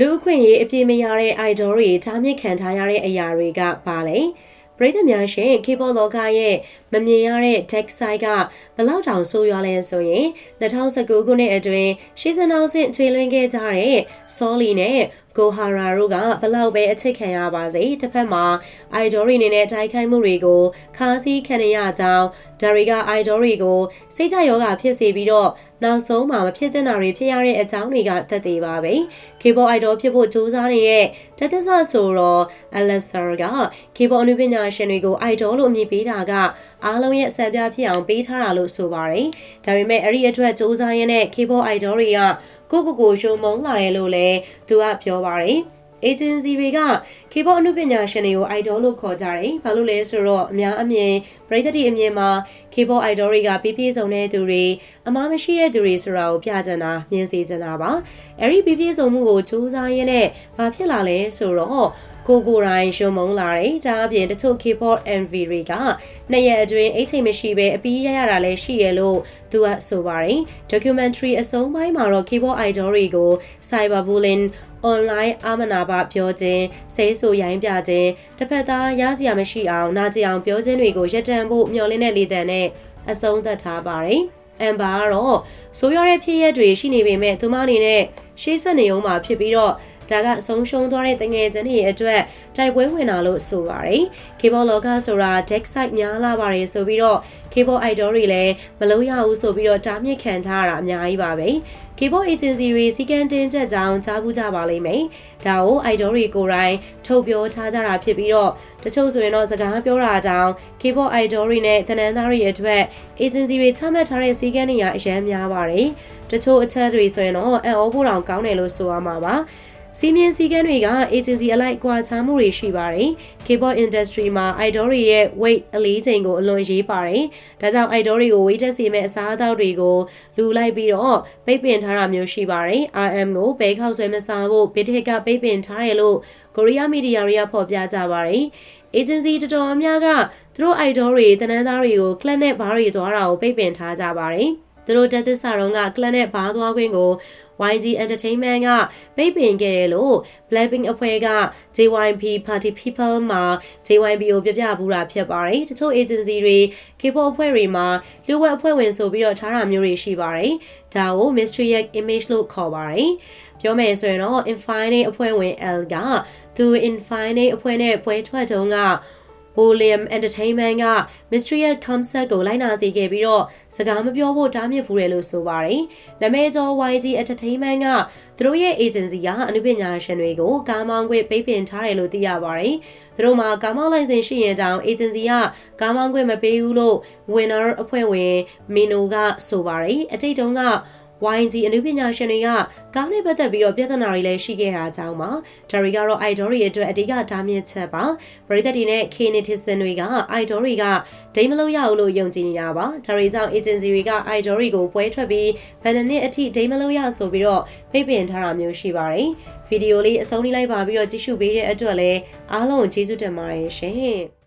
လူအခွင့်အရေးအပြည့်မရတဲ့ idol တွေတားမြစ်ခံထားရတဲ့အရာတွေကပါလေပရိသတ်များရှင် K-pop လောကရဲ့မမြင်ရတဲ့ tech side ကဘလောက်တောင်ဆိုးရွားလဲဆိုရင်2019ခုနှစ်အတွင်းရှီဇန်အောင်ဆင့်ထွေလွှင့်ခဲ့ကြတဲ့ Solly နဲ့ Gohara တို့ကဘလောက်ပဲအချစ်ခံရပါစေတစ်ဖက်မှာ idol တွေအနေနဲ့တိုက်ခိုက်မှုတွေကိုခါးစည်းခံရကြောင်းဒါတွေက idol တွေကိုစိတ်ကြယောဂဖြစ်စေပြီးတော့နောက်ဆုံးမှာမဖြစ်သင့်တာတွေဖြစ်ရတဲ့အကြောင်းတွေကသက်သေပါပဲ K-pop idol ဖြစ်ဖို့ကြိုးစားနေတဲ့တသက်ဆဆိုတော့ Alexa က K-pop အနုပညာရှင်တွေကို idol လို့အမည်ပေးတာကအားလုံးရဲ့အစံပြဖြစ်အောင်ပေးထားတာလို့ဆိုပါတယ်။ဒါပေမဲ့အဲ့ဒီအတွက်စူးစမ်းရင်းနဲ့ K-pop idol တွေကကိုကိုကိုရှုံမုံလာတယ်လို့လည်းသူကပြောပါတယ်။ agency တွေက K-pop အနုပညာရှင်တွေကို idol လို့ခေါ်ကြတယ်။ဘာလို့လဲဆိုတော့အများအမြင်ပရိသတ်တွေအမြင်မှာ K-pop idol တွေကပြည့်ပြည့်စုံတဲ့သူတွေအမားမရှိတဲ့သူတွေဆိုတာကိုပြကြတာမြင်စေချင်တာပါ။အဲ့ဒီပြည့်ပြည့်စုံမှုကိုစူးစမ်းရင်းနဲ့ဘာဖြစ်လာလဲဆိုတော့ကိုကိုတိုင်းရှုံမုံလာတယ်။ဒါအပြင်တချို့ K-pop MV တွေကနှစ်ရက်အတွင်းအိတ်ချိန်မရှိဘဲအပီးရရတာလည်းရှိရလို့သူကဆိုပါတယ်။ documentary အဆုံးပိုင်းမှာတော့ K-pop idol တွေကို cyberbullying online အာမနာပပြောခြင်းဆဲဆိုရိုင်းပြခြင်းတစ်ဖက်သားရစရာမရှိအောင်နာကျင်အောင်ပြောခြင်းတွေကိုရပ်တန့်ဖို့မျှော်လင့်တဲ့လေတံနဲ့အဆုံးသတ်ထားပါတယ်။အမ်ဘာကတော့ဆိုးရတဲ့ဖြစ်ရက်တွေရှိနေပေမဲ့သူမအနေနဲ့ရှေ့ဆက်နေအောင်မှာဖြစ်ပြီးတော့ ဒါကဆုံးရှုံးသွားတဲ့တငယ်ချင်းတွေအတွက်တိုက်ပွဲဝင်တာလို့ဆိုပါတယ်။ K-pop လောကဆိုတာ deck side များလာပါတယ်ဆိုပြီးတော့ K-pop idol တွေလည်းမလုံးရဘူးဆိုပြီးတော့တားမြစ်ခံထားရတာအများကြီးပါပဲ။ K-pop agency တွေစီကံတင်ချက်ကြောင်းကြားဘူးကြပါလိမ့်မယ်။ဒါကို idol တွေကိုယ်တိုင်ထုတ်ပြောထားကြတာဖြစ်ပြီးတော့တချို့ဆိုရင်တော့စကားပြောတာတောင် K-pop idol တွေနဲ့သနန်းသားတွေရဲ့အတွက် agency တွေချမှတ်ထားတဲ့စီကံတွေအများများပါတယ်။တချို့အချက်တွေဆိုရင်တော့အံ့ဩဖို့တောင်ကောင်းတယ်လို့ဆိုရမှာပါ။ စီမင်းစည်းကမ်းတွေက agency အလိုက်ကွာခြားမှုတွေရှိပါတယ်။ K-pop industry မှာ idol တွေရဲ့ weight အလေးချိန်ကိုအလွန်ရေးပါတယ်။ဒါကြောင့် idol တွေကို weight တက်စေမဲ့အစားအသောက်တွေကိုလူလိုက်ပြီးတော့ပိတ်ပင်ထားတာမျိုးရှိပါတယ်။ RM ကိုဘဲခောက်ဆွဲမစားဖို့ Bitic ကပိတ်ပင်ထားတယ်လို့ကိုရီးယားမီဒီယာတွေကဖော်ပြကြပါတယ်။ agency တော်တော်များကသူတို့ idol တွေတနန်းသားတွေကို club နဲ့ bar တွေသွားတာကိုပိတ်ပင်ထားကြပါတယ်။ သူတို့တက်သစ္စာတော့က club နဲ့ bar သွားခွင့်ကို YG Entertainment ကပိတ်ပင်ခဲ့တယ်လို့ Blackpink အဖွဲ့က JYP Party People မှာ JYP ကိုပြပြဘူးတာဖြစ်ပါတယ်။တချို့ agency တွေ K-pop အဖွဲ့တွေမှာလူဝက်အဖွဲ့ဝင်ဆိုပြီးတော့ထားတာမျိုးတွေရှိပါတယ်။ဒါကို mystery image လို့ခေါ်ပါတယ်။ပြောမယ်ဆိုရင်တော့ Infinite အဖွဲ့ဝင် L ကသူ Infinite အဖွဲ့နဲ့ပွဲထွက်တုန်းက William Entertainment က Mysterious Concept ကိုလိုက်နာစေခဲ့ပြီးတော့စကားမပြောဖို့တားမြစ်ဖူးတယ်လို့ဆိုပါတယ်။နာမည်ကျော် YG Entertainment ကသူတို့ရဲ့ agency ကအနုပညာရှင်တွေကိုကားမောင်းခွင့်ပိတ်ပင်ထားတယ်လို့သိရပါတယ်။သူတို့မှာကားမောင်းလိုင်စင်ရှိရင်တောင် agency ကကားမောင်းခွင့်မပေးဘူးလို့ winner အဖွဲ့ဝင်မီနိုကဆိုပါတယ်။အတိတ်တုန်းက YG အနုပညာရှင်တွေကကားနဲ့ပတ်သက်ပြီးတော့ပြဿနာတွေလည်းရှိခဲ့တာကြောင့်ပါဒါတွေကတော့ idol တွေအတွက်အဓိကတားမြစ်ချက်ပါပရိသတ်တွေနဲ့ K netizen တွေက idol တွေကဒိမ်းမလို့ရဘူးလို့ယုံကြည်နေတာပါဒါတွေကြောင့် agency တွေက idol တွေကိုပွဲထွက်ပြီးဘယ်နှစ်နှစ်အထိဒိမ်းမလို့ရဆိုပြီးတော့ဖိတ်ပင်ထားတာမျိုးရှိပါတယ်ဗီဒီယိုလေးအဆုံးလေးလိုက်ပါပြီးတော့ကြည့်ရှုပေးတဲ့အတွက်လည်းအားလုံးကျေးဇူးတင်ပါတယ်ရှင်